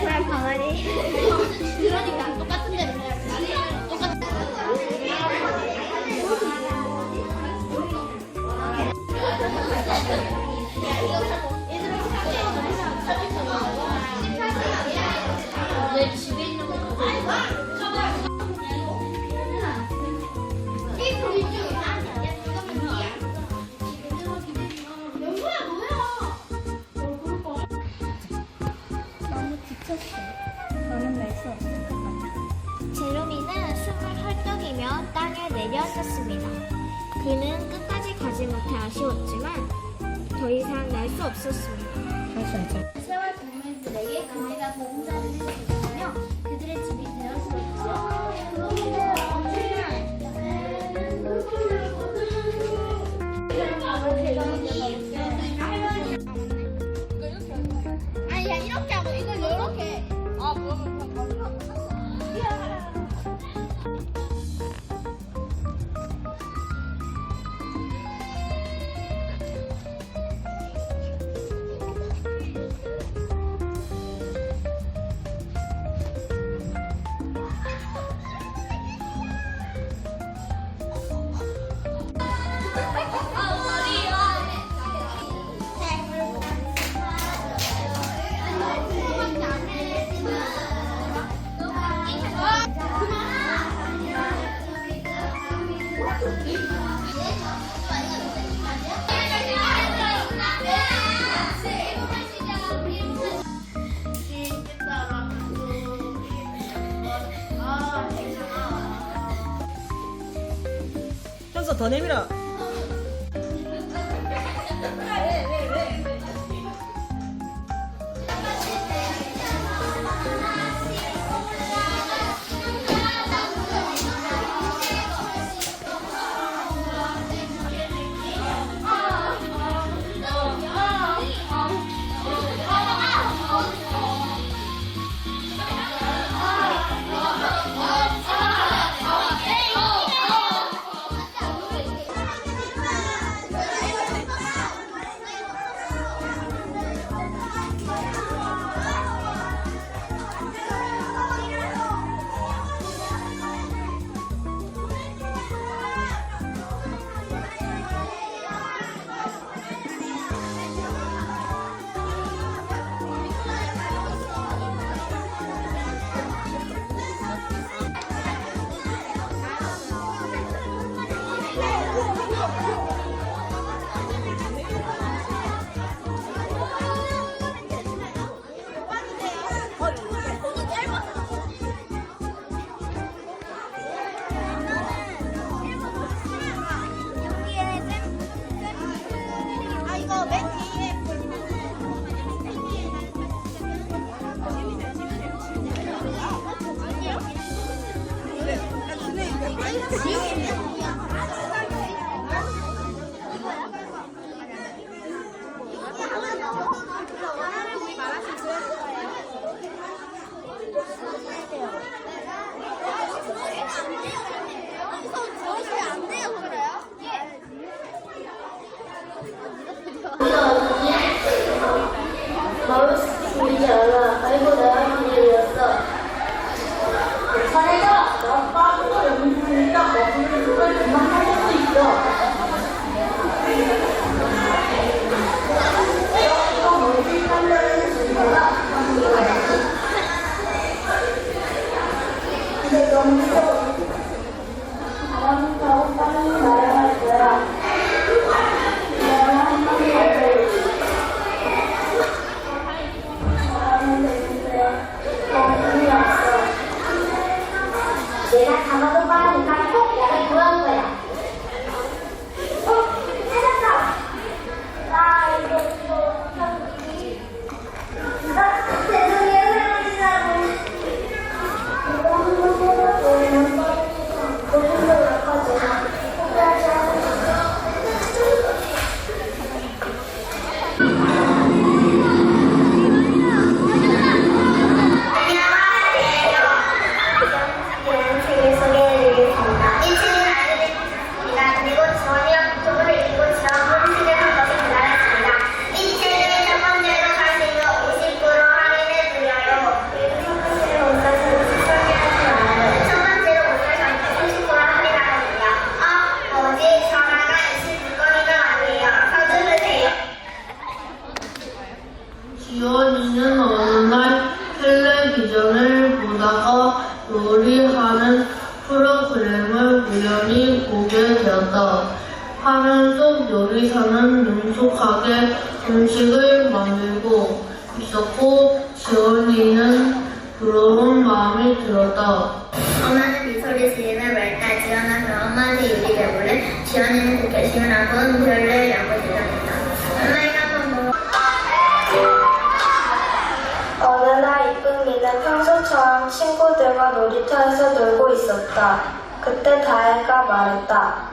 그냥 방아리. 그러니까 내려앉았습니다. 그는 끝까지 가지 못해 아쉬웠지만 더 이상 날 수 없었습니다. 세월 동물들에게 그네가 보험자를 해주며 그들의 집이 되었습니 현서 더 이거 맨 뒤에 주어지는 어느 날 텔레비전을 보다가 요리하는 프로그램을 우연히 보게 되었다. 파란 속 요리사는 능숙하게 음식을 만들고 있었고 지원이는 부러운 마음이 들었다. 엄마는 미소를 지으며 말다 지원아 그럼 엄마한테 요리 배우래? 지원이는 그 결심을 하고 노래를 연구 대답했다. 엄마의 친구들과 놀이터에서 놀고 있었다. 그때 다혜가 말했다.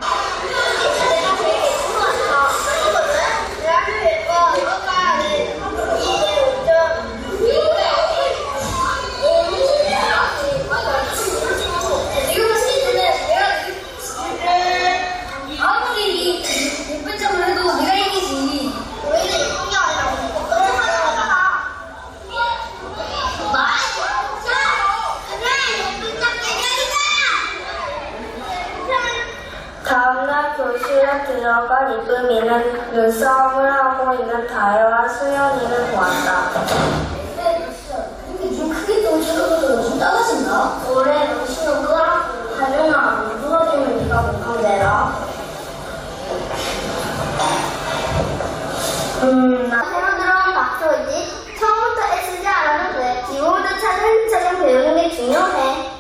아무리 예쁜 척을 해도 네가 이기지. 너희는 예쁜 게 아니라 너는 하나하나. 뭐? 그래, 예쁜 척 다음날 교실에 들어간 이쁨이는 눈싸움을 하고 있는 다혜와 수연이를 보았다. 좀 크게 좀 쳐도 좀 따가진다. 올해 눈치는 끄라고 하준아 안 부러지면 네가 못하면 내라. 음, 나 새로 들어온 박소이지 처음부터 애쓰지 않아도 돼. 기본부터 차근차근 배우는 게 중요해.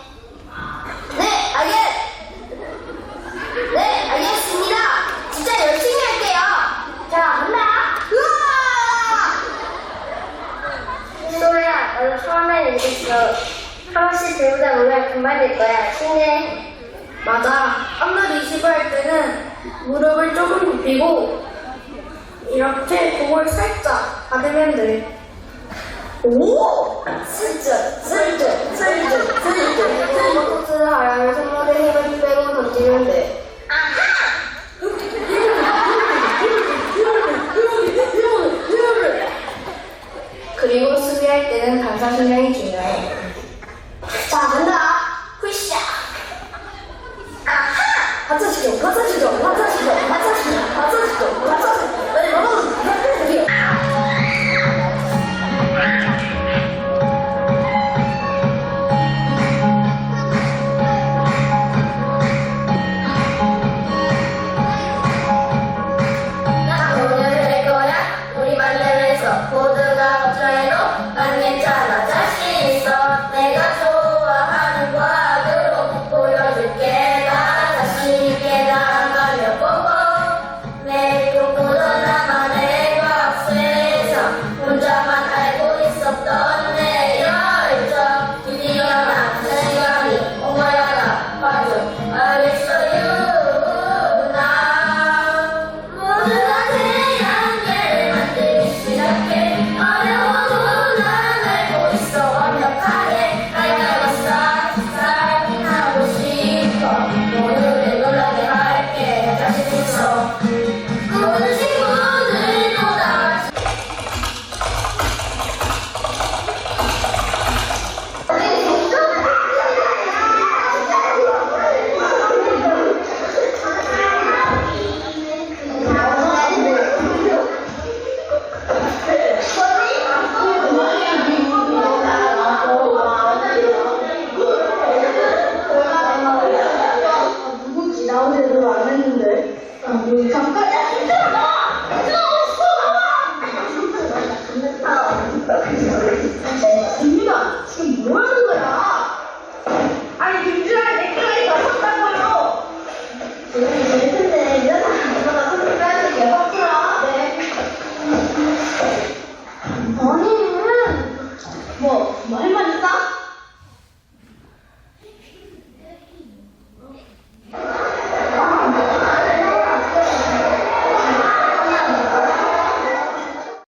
네, 알겠. 네, 알겠습니다. 진짜 열심히 할게요. 자, 간다. 우와! 소야, 나도 처음에 얘기했어. 하나씩 배우다 보면 될 거야. 신기해. 맞아. 앞날 20을 할 때는 무릎을 조금 굽히고 이렇게 공을 살짝 받으면 돼. 오! 슬쩍, 슬쩍, 슬쩍, 슬쩍.